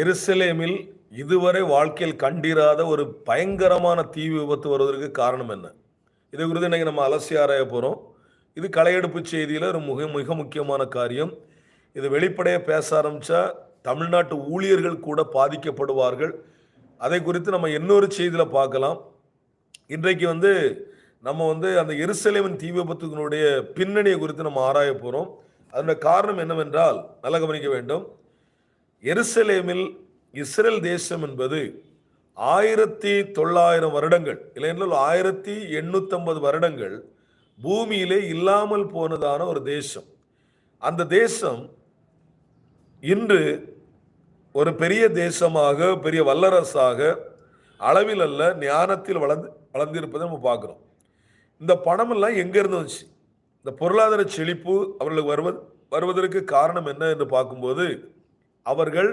எருசலேமில் இதுவரை வாழ்க்கையில் கண்டிராத ஒரு பயங்கரமான தீ விபத்து வருவதற்கு காரணம் என்ன? இது குறித்து இன்றைக்கி நம்ம அலசி ஆராய போகிறோம் இது களையெடுப்பு செய்தியில் ஒரு மிக மிக முக்கியமான காரியம். இது வெளிப்படையாக பேச ஆரம்பித்தா தமிழ்நாட்டு ஊழியர்கள் கூட பாதிக்கப்படுவார்கள். அதை குறித்து நம்ம இன்னொரு செய்தியில் பார்க்கலாம். இன்றைக்கு வந்து நம்ம வந்து அந்த எருசலேமின் தீ விபத்துகளுடைய பின்னணியை குறித்து நம்ம ஆராய போகிறோம் அதனுடைய காரணம் என்னவென்றால் நல்ல கவனிக்க வேண்டும். எருசலேமில் இஸ்ரேல் தேசம் என்பது ஆயிரத்தி தொள்ளாயிரம் வருடங்கள். இல்லையென்றால் ஆயிரத்தி எண்ணூத்தம்பது வருடங்கள் பூமியிலே இல்லாமல் போனதான ஒரு தேசம். அந்த தேசம் இன்று ஒரு பெரிய தேசமாக பெரிய வல்லரசாக அளவில் அல்ல ஞானத்தில் வளர்ந்து வளர்ந்திருப்பதை நம்ம பார்க்குறோம். இந்த பணமெல்லாம் எங்கேருந்து வந்துச்சு? இந்த பொருளாதார செழிப்பு அவர்களுக்கு வருவது வருவதற்கு காரணம் என்ன என்று பார்க்கும்போது அவர்கள்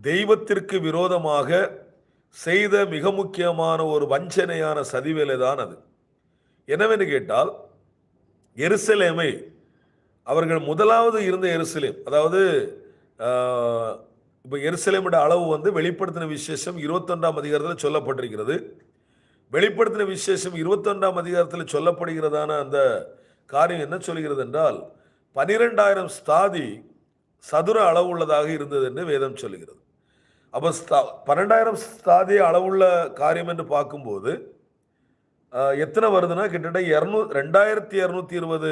தெய்வத்திற்கு விரோதமாக செய்த மிக முக்கியமான ஒரு வஞ்சனையான சதிவேலை தான் அது. என்னவென்று கேட்டால் எருசலேமை அவர்கள் முதலாவது இருந்த எருசலேம் அதாவது இப்போ எருசலேமோட அளவு வந்து வெளிப்படுத்தின விசேஷம் இருபத்தொன்றாம் அதிகாரத்தில் சொல்லப்பட்டிருக்கிறது. வெளிப்படுத்தின விசேஷம் இருபத்தொன்றாம் அதிகாரத்தில் சொல்லப்படுகிறதான அந்த காரியம் என்ன சொல்கிறது என்றால் பனிரெண்டாயிரம் ஸ்தாதி சதுர அளவுள்ளதாக இருந்தது என்று வேதம் சொல்கிறது அப்போ ஸ்தா பன்னெண்டாயிரம் ஸ்தாதி அளவுள்ள காரியம் என்று பார்க்கும்போது எத்தனை வருதுன்னா கிட்டத்தட்ட இரநூ ரெண்டாயிரத்தி இரநூத்தி இருபது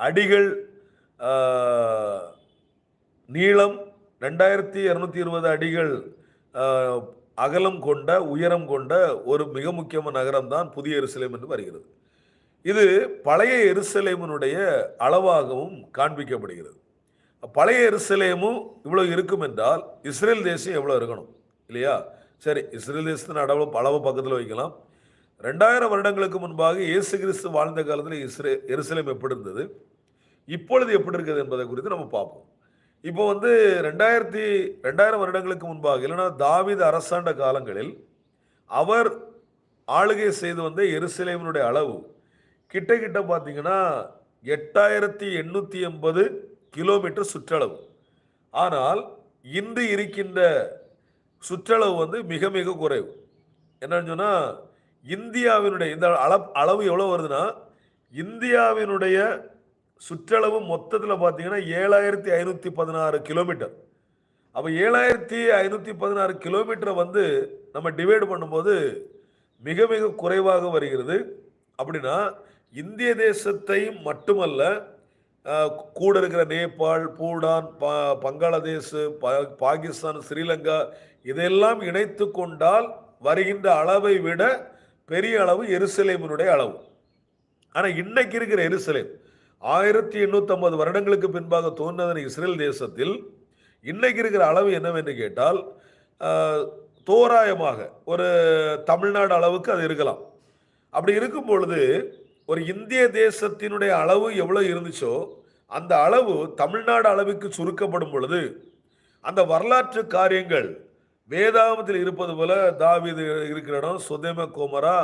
அடிகள் நீளம் ரெண்டாயிரத்தி இரநூத்தி இருபது அடிகள் அகலம் கொண்ட உயரம் கொண்ட ஒரு மிக முக்கியமான நகரம் தான் புதிய எருசலேம் என்று வருகிறது. இது பழைய எருசலேமினுடைய அளவாகவும் காண்பிக்கப்படுகிறது. பழைய எருசலேமும் இவ்வளோ இருக்கும் என்றால் இஸ்ரேல் தேசம் எவ்வளோ இருக்கணும்? இல்லையா? சரி இஸ்ரேல் தேசத்தின் அளவு அளவு பக்கத்தில் வைக்கலாம். ரெண்டாயிரம் வருடங்களுக்கு முன்பாக இயேசு கிறிஸ்து வாழ்ந்த காலத்தில் இஸ்ரே எருசலேம் எப்படி இருந்தது? இப்பொழுது எப்படி இருக்குது என்பதை குறித்து நம்ம பார்ப்போம். இப்போ வந்து ரெண்டாயிரத்தி ரெண்டாயிரம் வருடங்களுக்கு முன்பாக இல்லைன்னா தாவித அரசாண்ட காலங்களில் அவர் ஆளுகை செய்து வந்த எருசலேமினுடைய அளவு கிட்ட கிட்ட பார்த்தீங்கன்னா எட்டாயிரத்தி எண்ணூற்றி எண்பது கிலோமீட்டர் சுற்றளவு. ஆனால் இன்று இருக்கின்ற சுற்றளவு வந்து மிக மிக குறைவு. என்னன்னு சொன்னால் இந்தியாவினுடைய இந்த அளவு அளவு எவ்வளோ வருதுன்னா இந்தியாவினுடைய சுற்றளவு மொத்தத்தில் பார்த்தீங்கன்னா ஏழாயிரத்தி ஐநூற்றி பதினாறு கிலோமீட்டர். அப்போ ஏழாயிரத்தி ஐநூற்றி பதினாறு கிலோமீட்டரை வந்து நம்ம டிவைடு பண்ணும்போது மிக மிக குறைவாக வருகிறது. அப்படின்னா இந்திய தேசத்தை மட்டுமல்ல கூட இருக்கிற நேபாள் பூடான் பா பங்களாதேஷ் பா பாகிஸ்தான் ஸ்ரீலங்கா இதையெல்லாம் இணைத்து கொண்டால் வருகின்ற அளவை விட பெரிய அளவு எருசலேமினுடைய அளவு. ஆனால் இன்னைக்கு இருக்கிற எருசலேம் ஆயிரத்தி எண்ணூற்றம்பது வருடங்களுக்கு பின்பாக தோன்றின இஸ்ரேல் தேசத்தில் இன்னைக்கு இருக்கிற அளவு என்னவென்று கேட்டால் தோராயமாக ஒரு தமிழ்நாடு அளவுக்கு அது இருக்கலாம். அப்படி இருக்கும் பொழுது ஒரு இந்திய தேசத்தினுடைய அளவு எவ்வளோ இருந்துச்சோ அந்த அளவு தமிழ்நாடு அளவுக்கு சுருக்கப்படும் பொழுது அந்த வரலாற்று காரியங்கள் வேதாகமத்தில் இருப்பது போல தாவிது இருக்கிற இடம் சுதேம கோமரா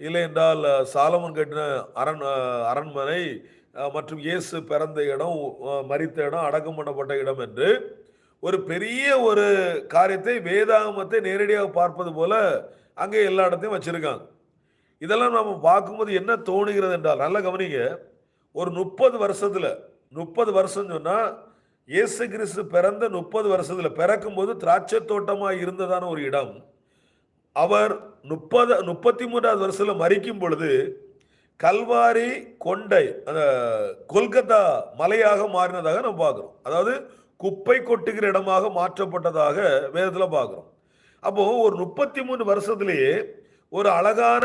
இல்லை என்றால் சாலமன் கட்டின அரண் அரண்மனை மற்றும் இயேசு பிறந்த இடம் மறித்த இடம் அடக்கம் பண்ணப்பட்ட இடம் என்று ஒரு பெரிய ஒரு காரியத்தை வேதாகமத்தை நேரடியாக பார்ப்பது போல அங்கே எல்லா இடத்தையும் வச்சிருக்காங்க. இதெல்லாம் நம்ம பார்க்கும்போது என்ன தோணுகிறது என்றால் நல்ல கவனிங்க ஒரு முப்பது வருஷத்தில் முப்பது வருஷம் சொன்னால் இயேசு கிறிஸ்து பிறந்த முப்பது வருஷத்தில் பிறக்கும்போது திராட்சை தோட்டமாக இருந்ததான ஒரு இடம். அவர் முப்பது முப்பத்தி மூன்றாவது வருஷத்தில் மறிக்கும் பொழுது கல்வாரி கொண்டை அந்த கொல்கத்தா மலையாக மாறினதாக நம்ம பார்க்குறோம். அதாவது குப்பை கொட்டுகிற இடமாக மாற்றப்பட்டதாக வேதத்தில் பார்க்குறோம். அப்போது ஒரு முப்பத்தி மூணு வருஷத்துலேயே ஒரு அழகான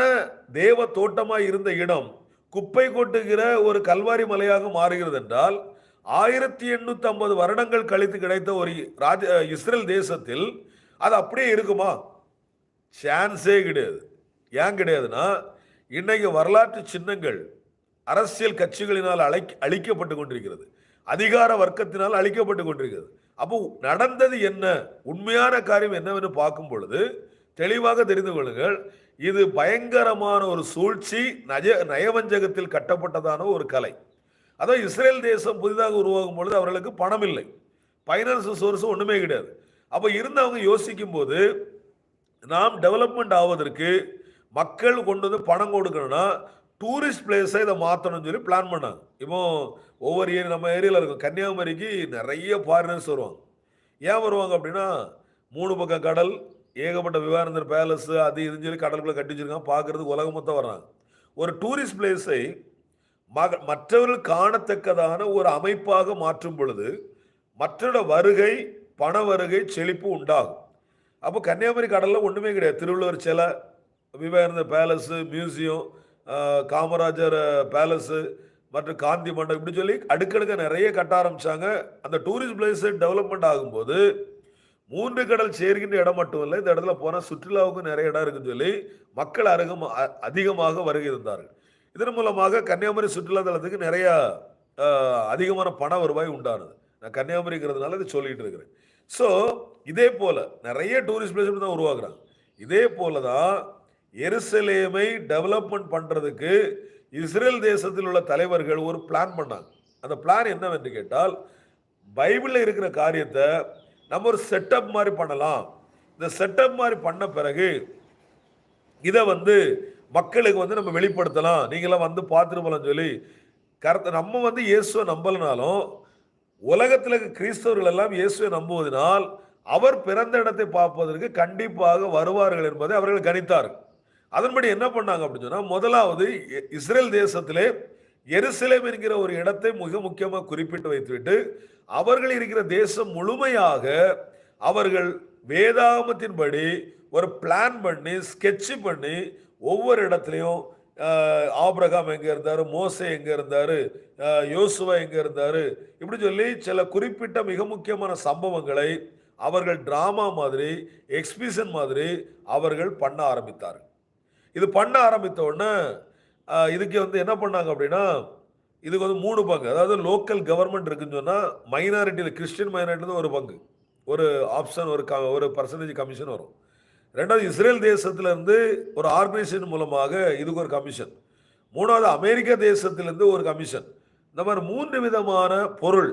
தேவ தோட்டமாக இருந்த இடம் குப்பை கொட்டுகிற ஒரு கல்வாரி மலையாக மாறுகிறது என்றால் ஆயிரத்தி எண்ணூத்தி ஐம்பது வருடங்கள் கழித்து கிடைத்த ஒரு ராஜ இஸ்ரேல் தேசத்தில் அது அப்படியே இருக்குமா? சான்ஸே கிடையாது. ஏன் கிடையாதுன்னா இன்றைக்கு வரலாற்று சின்னங்கள் அரசியல் கட்சிகளினால் அழை அழிக்கப்பட்டு கொண்டிருக்கிறது. அதிகார வர்க்கத்தினால் அழிக்கப்பட்டு கொண்டிருக்கிறது. அப்போ நடந்தது என்ன? உண்மையான காரியம் என்னவென்று பார்க்கும் பொழுது தெளிவாக தெரிந்து கொள்ளுங்கள். இது பயங்கரமான ஒரு சூழ்ச்சி நஜ நயவஞ்சகத்தில் கட்டப்பட்டதான ஒரு கலை. அதான் இஸ்ரேல் தேசம் புதிதாக உருவாகும் பொழுது அவர்களுக்கு பணம் இல்லை ஃபைனான்ஸ் சோர்ஸ் ஒன்றுமே கிடையாது. அப்போ இருந்தவங்க யோசிக்கும் போது நாம் டெவலப்மெண்ட் ஆவதற்கு மக்கள் கொண்டு வந்து பணம் கொடுக்கணும்னா டூரிஸ்ட் பிளேஸை இதை மாற்றணும்னு சொல்லி பிளான் பண்ணாங்க. இப்போ ஒவ்வொரு ஏரி நம்ம ஏரியாவில் இருக்கும் கன்னியாகுமரிக்கு நிறைய ஃபாரினர்ஸ் வருவாங்க. ஏன் வருவாங்க அப்படின்னா மூணு பக்கம் கடல் ஏகப்பட்ட விவேகானந்தர் பேலஸ் அது இதுன்னு சொல்லி கடலுக்குள்ளே கட்டி வச்சிருக்காங்க. பார்க்கறதுக்கு உலகம் மொத்தம் வர்றாங்க. ஒரு டூரிஸ்ட் பிளேஸை மக மற்றவர்கள் காணத்தக்கதான ஒரு அமைப்பாக மாற்றும் பொழுது மற்றோட வருகை பண வருகை செழிப்பு உண்டாகும். அப்போ கன்னியாகுமரி கடலில் ஒன்றுமே கிடையாது. திருவள்ளுவர் சிலை Vivekanandar palace museum Kamarajar palace மற்றும் காந்தி மண்டபம் இப்படி சொல்லி அடுக்கடுக்க நிறைய கட்ட ஆரம்பித்தாங்க அந்த டூரிஸ்ட் பிளேஸு டெவலப்மெண்ட் ஆகும்போது மூன்று கடல் சேர்கின்ற இடம் மட்டும் இல்லை இந்த இடத்துல போனால் சுற்றுலாவுக்கும் நிறைய இடம் இருக்குன்னு சொல்லி மக்கள் அருகம் அ- அதிகமாக வருகை இருந்தார்கள் இதன் மூலமாக கன்னியாகுமரி சுற்றுலா தலத்துக்கு நிறைய அதிகமான பண வருவாய் உண்டானது. நான் கன்னியாகுமரிங்கிறதுனால இதை சொல்லிட்டு இருக்கிறேன். ஸோ இதே போல நிறைய டூரிஸ்ட் பிளேஸ் தான் உருவாக்குறாங்க. இதே போல தான் எருசலேமை டெவலப்மெண்ட் பண்ணுறதுக்கு இஸ்ரேல் தேசத்தில் உள்ள தலைவர்கள் ஒரு பிளான் பண்ணாங்க. அந்த பிளான் என்னவென்று கேட்டால் பைபிளில் இருக்கிற காரியத்தை நம்ம ஒரு செட்டப் மாதிரி பண்ணலாம். இந்த செட்டப் மாதிரி பண்ண பிறகு இதை வந்து மக்களுக்கு வந்து நம்ம வெளிப்படுத்தலாம். நீங்களாம் வந்து பார்த்துட்டு போலாம் சொல்லி கருத்தை நம்ம வந்து இயேசுவை நம்பலனாலும் உலகத்தில் இருக்க கிறிஸ்தவர்கள் எல்லாம் இயேசுவை நம்புவதனால் அவர் பிறந்த இடத்தை பார்ப்பதற்கு கண்டிப்பாக வருவார்கள் என்பதை அவர்கள் கணித்தார்கள். அதன்படி என்ன பண்ணாங்க அப்படின்னு சொன்னால் முதலாவது இ- இஸ்ரேல் தேசத்திலே எருசலேம் என்கிற ஒரு இடத்தை மிக முக்கியமாக குறிப்பிட்டு வைத்துவிட்டு அவர்கள் இருக்கிற தேசம் முழுமையாக அவர்கள் வேதாமத்தின்படி ஒரு பிளான் பண்ணி ஸ்கெட்ச் பண்ணி ஒவ்வொரு இடத்துலையும் ஆப்ரகாம் ஆபிரகாம் இருந்தார் இருந்தாரு மோசே எங்கே இருந்தார் யோசுவா எங்கே இருந்தார் இப்படி சொல்லி சில குறிப்பிட்ட மிக முக்கியமான சம்பவங்களை அவர்கள் ட்ராமா மாதிரி எக்ஸ்பிஷன் மாதிரி அவர்கள் பண்ண ஆரம்பித்தார்கள். இது பண்ண ஆரம்பித்த உடனே இதுக்கு வந்து என்ன பண்ணாங்க அப்படின்னா இதுக்கு வந்து மூணு பங்கு. அதாவது லோக்கல் கவர்மெண்ட் இருக்குன்னு சொன்னால் மைனாரிட்டியில் கிறிஸ்டின் மைனாரிட்டியில் ஒரு பங்கு. ஒரு ஆப்ஷன் ஒரு க ஒரு பர்சன்டேஜ் கமிஷன் வரும். ரெண்டாவது இஸ்ரேல் தேசத்திலேருந்து ஒரு ஆர்கனைசேஷன் மூலமாக இதுக்கு ஒரு கமிஷன் மூணாவது அமெரிக்க தேசத்திலேருந்து ஒரு கமிஷன் இந்த மாதிரி மூன்று விதமான பொருள்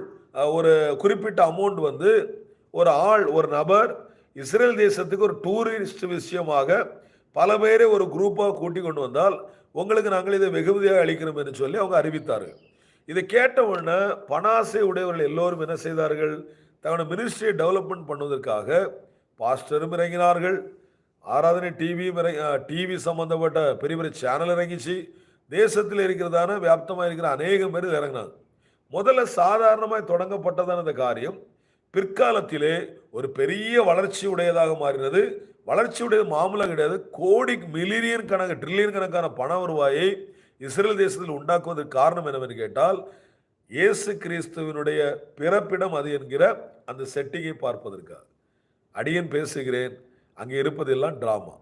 ஒரு குறிப்பிட்ட அமௌண்ட் வந்து ஒரு ஆள் ஒரு நபர் இஸ்ரேல் தேசத்துக்கு ஒரு டூரிஸ்ட் விஷயமாக பல பேரை ஒரு குரூப்பாக கூட்டி கொண்டு வந்தால் உங்களுக்கு நாங்கள் இதை வெகுமதியாக அளிக்கிறோம் என்று சொல்லி அவங்க அறிவித்தார்கள். இதை கேட்ட உடனே பணாசை உடையவர்கள் எல்லோரும் என்ன செய்தார்கள்? தங்களோட மினிஸ்ட்ரியை டெவலப்மெண்ட் பண்ணுவதற்காக பாஸ்டரும் இறங்கினார்கள். ஆராதனை டிவியும் டிவி சம்மந்தப்பட்ட பெரிய பெரிய சேனல் இறங்கிச்சு. தேசத்தில் இருக்கிறதான வியாப்தமாக இருக்கிற அநேகம் பேர் இறங்கினாங்க. முதல்ல சாதாரணமாக தொடங்கப்பட்டதான இந்த காரியம் பிற்காலத்திலே ஒரு பெரிய வளர்ச்சி உடையதாக மாறினது. வளர்ச்சி உடையது கிடையாது. கோடி மில்லியன் கணக்கு ட்ரில்லியன் கணக்கான பண வருவாயை இஸ்ரேல் தேசத்தில் உண்டாக்குவதற்கு காரணம் என்னவென்று கேட்டால் இயேசு கிறிஸ்துவினுடைய பிறப்பிடம் அது என்கிற அந்த செட்டிங்கை பார்ப்பதற்காக. அடியேன் பேசுகிறேன். அங்கே இருப்பதெல்லாம் டிராமா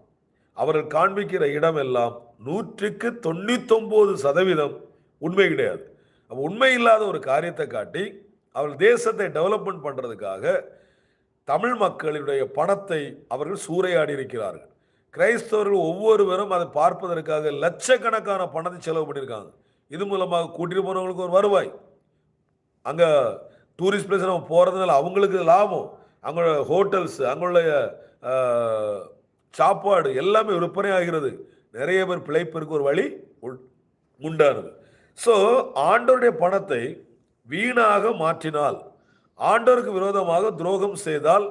அவர்கள் காண்பிக்கிற இடம் எல்லாம் நூற்றுக்கு தொண்ணூத்தொம்பது சதவீதம் உண்மை கிடையாது. உண்மை இல்லாத ஒரு காரியத்தை காட்டி அவர்கள் தேசத்தை டெவலப்மெண்ட் பண்ணுறதுக்காக தமிழ் மக்களுடைய பணத்தை அவர்கள் சூறையாடி இருக்கிறார்கள். கிரைஸ்தவர்கள் ஒவ்வொருவரும் அதை பார்ப்பதற்காக லட்சக்கணக்கான பணத்தை செலவு பண்ணியிருக்காங்க. இது மூலமாக கூட்டிட்டு போனவங்களுக்கு ஒரு வருவாய். அங்கே டூரிஸ்ட் பிளேஸ் நம்ம போகிறதுனால அவங்களுக்கு லாபம். அவங்களோட ஹோட்டல்ஸ் அவங்களுடைய சாப்பாடு எல்லாமே விற்பனை ஆகிறது. நிறைய பேர் பிழைப்பிற்கு ஒரு வழி உண்டானது. ஸோ ஆண்டோருடைய பணத்தை வீணாக மாற்றினால் ஆண்டவருக்கு விரோதமாக துரோகம் செய்தால்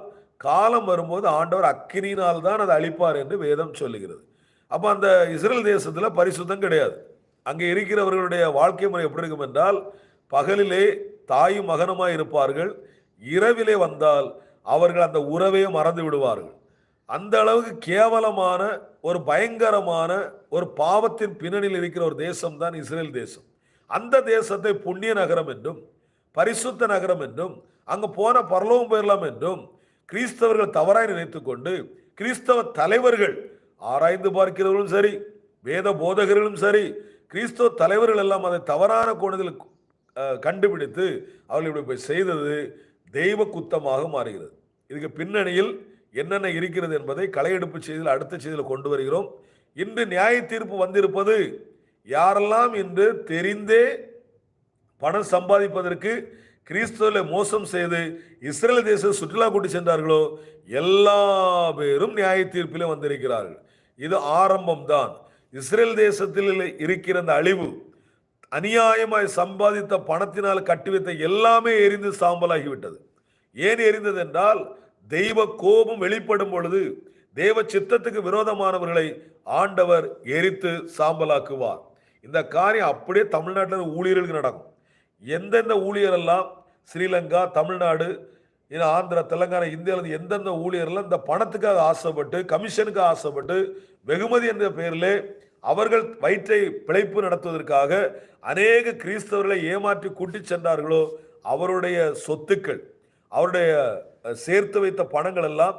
காலம் வரும்போது ஆண்டவர் அக்கினியினால் தான் அதை அழிப்பார் என்று வேதம் சொல்லுகிறது. அப்போ அந்த இஸ்ரேல் தேசத்தில் பரிசுத்தம் கிடையாது. அங்கே இருக்கிறவர்களுடைய வாழ்க்கை முறை எப்படி இருக்கும் என்றால் பகலிலே தாயும் மகனுமாய் இருப்பார்கள் இரவிலே வந்தால் அவர்கள் அந்த உறவையே மறந்து விடுவார்கள். அந்த அளவுக்கு கேவலமான ஒரு பயங்கரமான ஒரு பாவத்தின் பின்னணியில் இருக்கிற ஒரு தேசம் தான் இஸ்ரேல் தேசம். அந்த தேசத்தை புண்ணிய நகரம் என்றும் பரிசுத்த நகரம் என்றும் அங்கே போன பரலோகம் போயிடலாம் என்றும் கிறிஸ்தவர்கள் தவறாய் நினைத்து கொண்டு கிறிஸ்தவ தலைவர்கள் ஆராய்ந்து பார்க்கிறவர்களும் சரி வேத போதகர்களும் சரி கிறிஸ்தவ தலைவர்கள் எல்லாம் அதை தவறான கோணத்தில் கண்டுபிடித்து அவர்கள் இப்படி போய் செய்தது தெய்வ குத்தமாக மாறுகிறது. இதுக்கு பின்னணியில் என்னென்ன இருக்கிறது என்பதை களையெடுப்பு செய்தியில் அடுத்த செய்தியில் கொண்டு வருகிறோம். இன்று நியாய தீர்ப்பு வந்திருப்பது யாரெல்லாம் இன்று தெரிந்தே பணம் சம்பாதிப்பதற்கு கிறிஸ்துவில் மோசம் செய்து இஸ்ரேல் தேசம் சுற்றுலா கூட்டி சென்றார்களோ எல்லா பேரும் நியாய தீர்ப்பில் வந்திருக்கிறார்கள். இது ஆரம்பம்தான். இஸ்ரேல் தேசத்தில் இருக்கிற அந்த அழிவு அநியாயமாய் சம்பாதித்த பணத்தினால் கட்டி வைத்த எல்லாமே எரிந்து சாம்பலாகிவிட்டது. ஏன் எரிந்தது என்றால் தெய்வ கோபம் வெளிப்படும் பொழுது தேவ சித்தத்துக்கு விரோதமானவர்களை ஆண்டவர் எரித்து சாம்பலாக்குவார். இந்த காரியம் அப்படியே தமிழ்நாட்டில் ஊழியர்களுக்கு நடக்கும். எந்தெந்த ஊழியரெல்லாம் ஸ்ரீலங்கா தமிழ்நாடு இன்னும் ஆந்திரா தெலங்கானா இந்தியாவில் எந்தெந்த ஊழியர்லாம் இந்த பணத்துக்காக ஆசைப்பட்டு கமிஷனுக்கு ஆசைப்பட்டு வெகுமதி என்ற பெயரில் அவர்கள் வயிற்றை பிழைப்பு நடத்துவதற்காக அநேக கிறிஸ்தவர்களை ஏமாற்றி கூட்டி சென்றார்களோ அவருடைய சொத்துக்கள் அவருடைய சேர்த்து வைத்த பணங்கள் எல்லாம்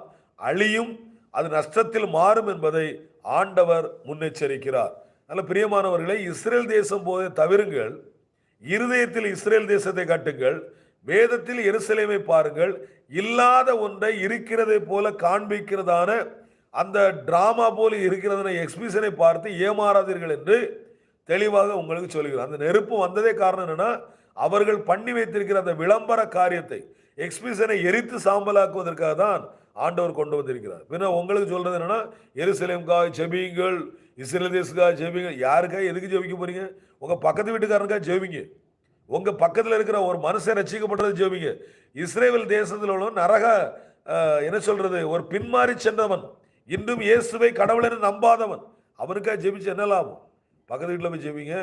அழியும் அது நஷ்டத்தில் மாறும் என்பதை ஆண்டவர் முன்னெச்சரிக்கிறார். நல்ல பிரியமானவர்களை இஸ்ரேல் தேசம் போதை தவிருங்கள். இருதயத்தில் இஸ்ரேல் தேசத்தை காட்டுங்கள். வேதத்தில் எருசலேமை பாருங்கள். இல்லாத ஒன்றை இருக்கிறதை போல காண்பிக்கிறதான அந்த டிராமா போல இருக்கிறதான எக்ஸ்பிஷனை பார்த்து ஏமாறாதீர்கள் என்று தெளிவாக உங்களுக்கு சொல்கிறார் அந்த நெருப்பு வந்ததே காரணம் என்னென்னா அவர்கள் பண்ணி வைத்திருக்கிற அந்த விளம்பர காரியத்தை எக்ஸ்பிஷனை எரித்து சாம்பலாக்குவதற்காக தான் ஆண்டவர் கொண்டு வந்திருக்கிறார். பின்ன உங்களுக்கு சொல்றது என்னன்னா எருசலேம்காய் ஜெபிங்கள் இஸ்ரேல் தேசுக்காய் ஜெபிங்கள் யாருக்காக எதுக்கு ஜெபிக்க போறீங்க? உங்க பக்கத்து வீட்டுக்காரனுக்காக ஜெபிங்க. உங்க பக்கத்தில் இருக்கிற ஒரு மனுஷன் ரசிக்கப்படுறது ஜெபிங்க. இஸ்ரேல் தேசத்தில் உள்ள நரக என்ன சொல்றது? ஒரு பின்மாறி சென்றவன். இன்னும் இயேசுவை கடவுள் என்று நம்பாதவன். அவனுக்காக ஜெபிச்சு என்ன லாபம்? பக்கத்து வீட்டில் போய் ஜெபிங்க.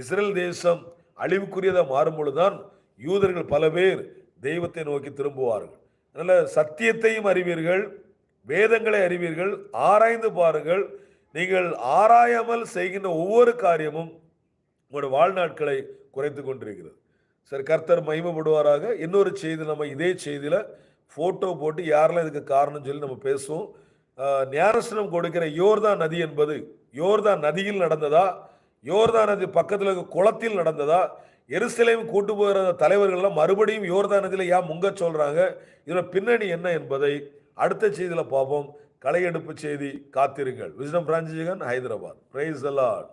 இஸ்ரேல் தேசம் அழிவுக்குரியதாக மாறும்பொழுதுதான் யூதர்கள் பல பேர் தெய்வத்தை நோக்கி திரும்புவார்கள். அதனால் சத்தியத்தையும் அறிவீர்கள் வேதங்களை அறிவீர்கள் ஆராய்ந்து பாருங்கள். நீங்கள் ஆராயாமல் செய்கின்ற ஒவ்வொரு காரியமும் உங்களுடைய வாழ்நாட்களை குறைத்து கொண்டிருக்கிறது. சரி கர்த்தர் மகிமப்படுவாராக. இன்னொரு செய்தி நம்ம இதே செய்தியில் ஃபோட்டோ போட்டு யாரெல்லாம் இதுக்கு காரணம் சொல்லி நம்ம பேசுவோம். ஆஹ், கொடுக்கிற யோர்தான் நதி என்பது யோர்தான் நதியில் நடந்ததா? யோர்தான் நதி பக்கத்தில் இருக்க குளத்தில் நடந்ததா? எருசலேம் கூட்டு போகிற தலைவர்கள்லாம் மறுபடியும் யோர்தான் நதியில் ஏன் முங்க சொல்கிறாங்க இதோட பின்னணி என்ன என்பதை அடுத்த செய்தியில் பார்ப்போம். கலையெடுப்பு செய்தி காத்திருங்கள். விஸ்டம் பிரான்சிஜகன் ஹைதராபாத் பிரைஸ் அலாட்